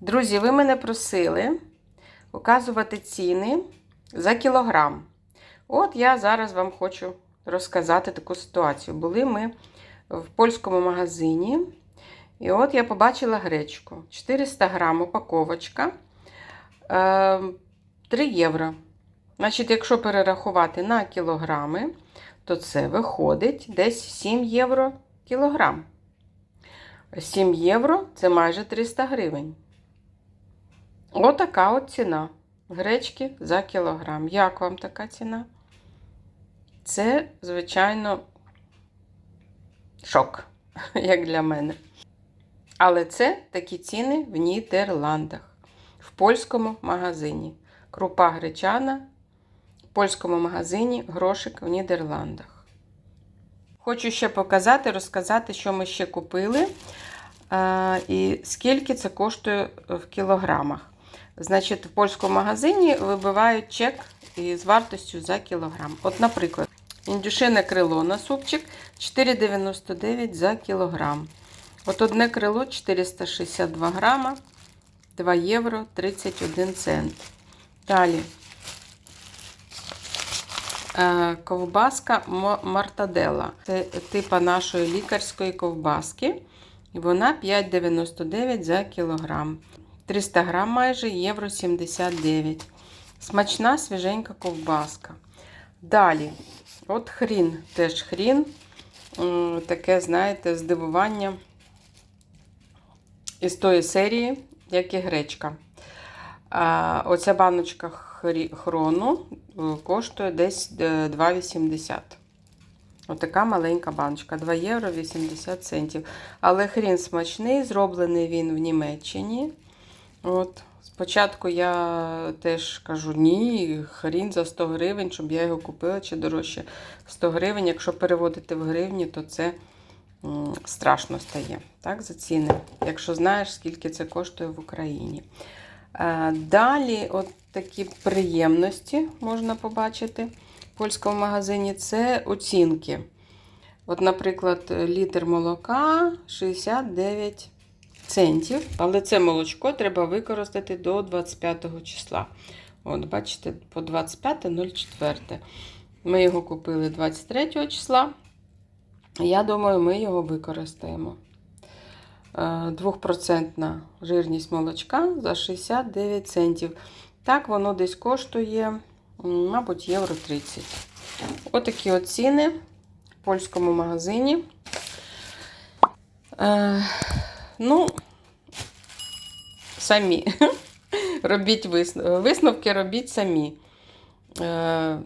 Друзі, ви мене просили указувати ціни за кілограм. От я зараз вам хочу розказати таку ситуацію. Були ми в польському магазині, і от я побачила гречку. 400 грам упаковочка е, 3 євро. Значить, якщо перерахувати на кілограми, то це виходить десь 7 євро кілограм. 7 євро це майже 300 гривень. Отака от ціна гречки за кілограм. Як вам така ціна? Це, звичайно, шок, як для мене. Але це такі ціни в Нідерландах, в польському магазині. Крупа гречана в польському магазині грошик в Нідерландах. Хочу ще показати, розказати, що ми ще купили і скільки це коштує в кілограмах. Значить, в польському магазині вибивають чек із вартістю за кілограм. От, наприклад, індюшине крило на супчик 4,99 за кілограм. От одне крило 462 грама, 2 євро 31 цент. Далі е, ковбаска мартадела. Це типа нашої лікарської ковбаски. І вона 5,99 за кілограм. 300 грам майже євро 79. Смачна свіженька ковбаска. Далі, от хрін, теж хрін. Таке, знаєте, здивування із тої серії, як і гречка. Оця баночка хрону коштує десь 2,80. Отака маленька баночка, 2 євро 80 центів. Але хрін смачний, зроблений він в Німеччині. От, Спочатку я теж кажу, ні, хрін за 100 гривень, щоб я його купила чи дорожче 100 гривень. Якщо переводити в гривні, то це страшно стає так, за ціни. Якщо знаєш, скільки це коштує в Україні. Далі, от такі приємності можна побачити в польському магазині це оцінки. От, наприклад, літр молока 69 центів, але це молочко треба використати до 25 числа. От, бачите, по 25.04. Ми його купили 23 числа. Я думаю, ми його використаємо. 2% жирність молочка за 69 центів. Так, воно десь коштує, мабуть, євро 30. Отакі от ціни в польському магазині. Ну, самі. Робіть висновки, висновки робіть самі. Е,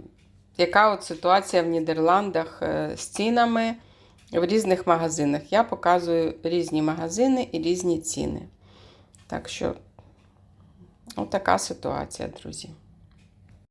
Яка от ситуація в Нідерландах е, з цінами в різних магазинах? Я показую різні магазини і різні ціни. Так що, отака ситуація, друзі.